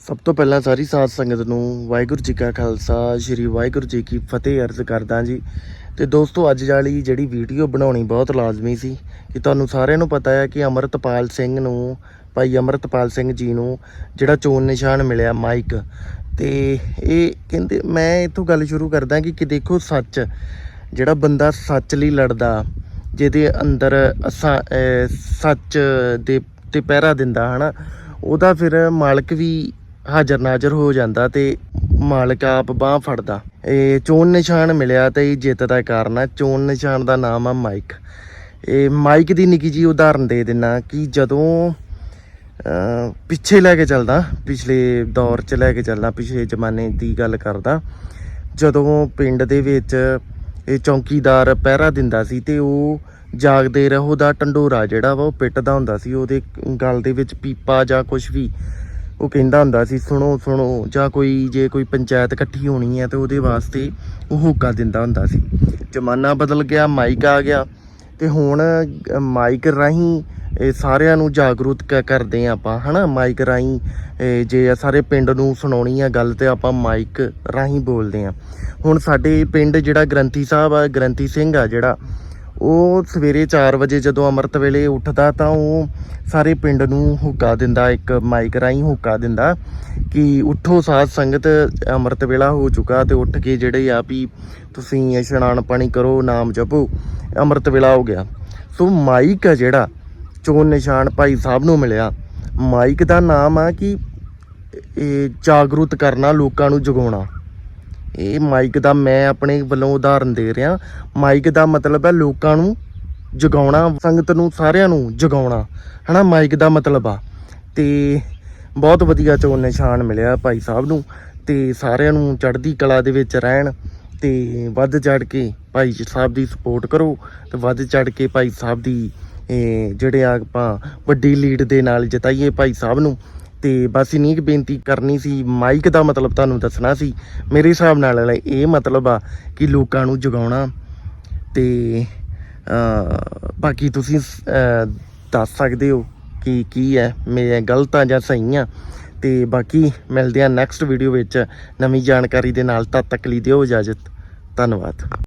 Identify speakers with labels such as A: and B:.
A: ਸਭ ਤੋਂ ਪਹਿਲਾਂ ਸਾਰੀ ਸਾਧ ਸੰਗਤ ਨੂੰ ਵਾਹਿਗੁਰੂ ਜੀ ਕਾ ਖਾਲਸਾ, ਸ੍ਰੀ ਵਾਹਿਗੁਰੂ ਜੀ ਕੀ ਫਤਿਹ ਅਰਜ਼ ਕਰਦਾ ਜੀ। ਤੇ ਦੋਸਤੋ, ਅੱਜ ਵਾਲੀ ਜਿਹੜੀ ਵੀਡੀਓ ਬਣਾਉਣੀ ਬਹੁਤ ਲਾਜ਼ਮੀ ਸੀ ਕਿ ਤੁਹਾਨੂੰ ਸਾਰਿਆਂ ਨੂੰ ਪਤਾ ਹੈ ਕਿ ਅਮਰਤਪਾਲ ਸਿੰਘ ਨੂੰ, ਭਾਈ ਅਮਰਤਪਾਲ ਸਿੰਘ ਜੀ ਨੂੰ ਜਿਹੜਾ ਚੋਣ ਨਿਸ਼ਾਨ ਮਿਲਿਆ ਮਾਈਕ। ਤੇ ਇਹ ਕਹਿੰਦੇ, ਮੈਂ ਇਥੋਂ ਗੱਲ ਸ਼ੁਰੂ ਕਰਦਾ ਕਿ ਕਿ ਦੇਖੋ ਸੱਚ, ਜਿਹੜਾ ਬੰਦਾ ਸੱਚ ਲਈ ਲੜਦਾ, ਜਿਹਦੇ ਅੰਦਰ ਅਸਾਂ ਸੱਚ ਦੇ, ਤੇ ਪਹਿਰਾ ਦਿੰਦਾ, ਹਨਾ, ਉਹਦਾ ਫਿਰ ਮਾਲਕ ਵੀ ਹਾਜ਼ਰ ਨਾਜ਼ਰ ਹੋ ਜਾਂਦਾ ਤੇ ਮਾਲਕ ਆਪ ਬਾਹ ਫੜਦਾ। ਇਹ ਚੋਣ ਨਿਸ਼ਾਨ ਮਿਲਿਆ ਤੇ ਇਹ ਜਿੱਤ ਦਾ ਕਾਰਨ ਆ। ਚੋਣ ਨਿਸ਼ਾਨ ਦਾ ਨਾਮ ਆ ਮਾਈਕ। ਇਹ ਮਾਈਕ ਦੀ ਨਿੱਕੀ ਜੀ ਉਦਾਹਰਨ ਦੇ ਦਿੰਨਾ ਕਿ ਜਦੋਂ ਪਿੱਛੇ ਲੈ ਕੇ ਚੱਲਦਾ, ਪਿਛਲੇ ਦੌਰ 'ਚ ਲੈ ਕੇ ਚੱਲਦਾ, ਪਿਛਲੇ ਜ਼ਮਾਨੇ ਦੀ ਗੱਲ ਕਰਦਾ, ਜਦੋਂ ਪਿੰਡ ਦੇ ਵਿੱਚ ਇਹ ਚੌਕੀਦਾਰ ਪਹਿਰਾ ਦਿੰਦਾ ਸੀ ਤੇ ਉਹ ਜਾਗਦੇ ਰਹੋ ਦਾ ਟੰਡੋਰਾ ਜਿਹੜਾ ਵਾ ਉਹ ਪਿੱਟਦਾ ਹੁੰਦਾ ਸੀ। ਉਹਦੇ ਗਲ ਦੇ ਵਿੱਚ ਪੀਪਾ ਜਾਂ ਕੁਝ ਵੀ ਉਹ ਕਹਿੰਦਾ ਹੁੰਦਾ ਸੀ, ਸੁਣੋ ਸੁਣੋ। ਜਾਂ ਕੋਈ, ਜੇ ਕੋਈ ਪੰਚਾਇਤ ਇਕੱਠੀ ਹੋਣੀ ਹੈ ਤੇ ਉਹਦੇ ਵਾਸਤੇ ਉਹ ਹੋਕਾ ਦਿੰਦਾ ਹੁੰਦਾ ਸੀ। ਜ਼ਮਾਨਾ ਬਦਲ ਗਿਆ, ਮਾਈਕ ਆ ਗਿਆ ਤੇ ਹੁਣ ਮਾਈਕ ਰਾਹੀਂ ਇਹ ਸਾਰਿਆਂ ਨੂੰ ਜਾਗਰੂਕ ਕ- ਕਰਦੇ ਆ ਆਪਾਂ, ਹਨਾ? ਮਾਈਕ ਰਾਹੀਂ ਜੇ ਸਾਰੇ ਪਿੰਡ ਨੂੰ ਸੁਣਾਉਣੀ ਆ ਗੱਲ ਤੇ ਆਪਾਂ ਮਾਈਕ ਰਾਹੀਂ ਬੋਲਦੇ ਆ ਹੁਣ ਸਾਡੇ ਪਿੰਡ ਜਿਹੜਾ ਗ੍ਰੰਥੀ ਸਾਹਿਬ ਆ, ਗ੍ਰੰਥੀ ਸਿੰਘ ਆ ਜਿਹੜਾ ਉਹ ਸਵੇਰੇ 4 ਵਜੇ ਜਦੋਂ ਅੰਮ੍ਰਿਤ ਵੇਲੇ ਉੱਠਦਾ ਤਾਂ ਉਹ ਸਾਰੇ ਪਿੰਡ ਨੂੰ ਹੁੱਕਾ ਦਿੰਦਾ, ਇੱਕ ਮਾਈਕ ਰਾਹੀਂ ਹੁੱਕਾ ਦਿੰਦਾ ਕਿ ਉੱਠੋ ਸਾਧ ਸੰਗਤ, ਅੰਮ੍ਰਿਤ ਵੇਲਾ ਹੋ ਚੁੱਕਾ ਤੇ ਉੱਠ ਕੇ ਜਿਹੜੇ ਆ ਵੀ ਤੁਸੀਂ ਇਸ਼ਨਾਨ ਪਾਣੀ ਕਰੋ, ਨਾਮ ਜਪੋ, ਅੰਮ੍ਰਿਤ ਵੇਲਾ ਹੋ ਗਿਆ। ਸੋ ਮਾਈਕ ਆ ਜਿਹੜਾ, ਚੋਣ ਨਿਸ਼ਾਨ ਭਾਈ ਸਾਹਿਬ ਨੂੰ ਮਿਲਿਆ। ਮਾਈਕ ਦਾ ਨਾਮ ਆ ਕਿ ਇਹ ਜਾਗਰੂਕ ਕਰਨਾ, ਲੋਕਾਂ ਨੂੰ ਜਗਾਉਣਾ। ਇਹ ਮਾਈਕ ਦਾ ਮੈਂ ਆਪਣੇ ਵੱਲੋਂ ਉਦਾਹਰਨ ਦੇ ਰਿਹਾ। ਮਾਈਕ ਦਾ ਮਤਲਬ ਹੈ ਲੋਕਾਂ ਨੂੰ ਜਗਾਉਣਾ, ਸੰਗਤ ਨੂੰ ਸਾਰਿਆਂ ਨੂੰ ਜਗਾਉਣਾ। ਹਨਾ ਮਾਈਕ ਦਾ ਮਤਲਬ ਆ। ਤੇ ਬਹੁਤ ਵਧੀਆ ਚੋਣ ਨਿਸ਼ਾਨ ਮਿਲਿਆ ਭਾਈ ਸਾਹਿਬ ਨੂੰ। ਤੇ ਸਾਰਿਆਂ ਨੂੰ ਚੜ੍ਹਦੀ ਕਲਾ ਦੇ ਵਿੱਚ ਰਹਿਣ ਤੇ ਵੱਧ ਚੜ ਕੇ ਭਾਈ ਸਾਹਿਬ ਦੀ ਸਪੋਰਟ ਕਰੋ ਤੇ ਵੱਧ ਚੜ ਕੇ ਭਾਈ ਸਾਹਿਬ ਦੀ ਜਿਹੜੇ ਆ ਆਪਾਂ ਵੱਡੀ ਲੀਡ ਦੇ ਨਾਲ ਜਿਤਾਈਏ ਭਾਈ ਸਾਹਿਬ ਨੂੰ। ਤੇ ਬਸ ਇਨੀ ਕੁ ਬੇਨਤੀ ਕਰਨੀ ਸੀ ਮਾਈਕ ਦਾ ਮਤਲਬ ਤੁਹਾਨੂੰ ਦੱਸਣਾ ਸੀ। ਮੇਰੇ ਹਿਸਾਬ ਨਾਲ ਇਹ ਮਤਲਬ ਆ ਕਿ ਲੋਕਾਂ ਨੂੰ ਜਗਾਉਣਾ ਤੇ ਬਾਕੀ ਤੁਸੀਂ ਦੱਸ ਸਕਦੇ ਹੋ ਕਿ ਕੀ ਹੈ, ਮੈਂ ਗਲਤ ਆ ਜਾਂ ਸਹੀ ਆ ਤੇ ਬਾਕੀ ਮਿਲਦੇ ਆ ਨੈਕਸਟ ਵੀਡੀਓ ਵਿੱਚ। ਨਵੀਂ ਜਾਣਕਾਰੀ ਦੇ ਨਾਲ ਤਦ ਤੱਕ ਲਈ ਦਿਓ ਇਜਾਜ਼ਤ। ਧੰਨਵਾਦ।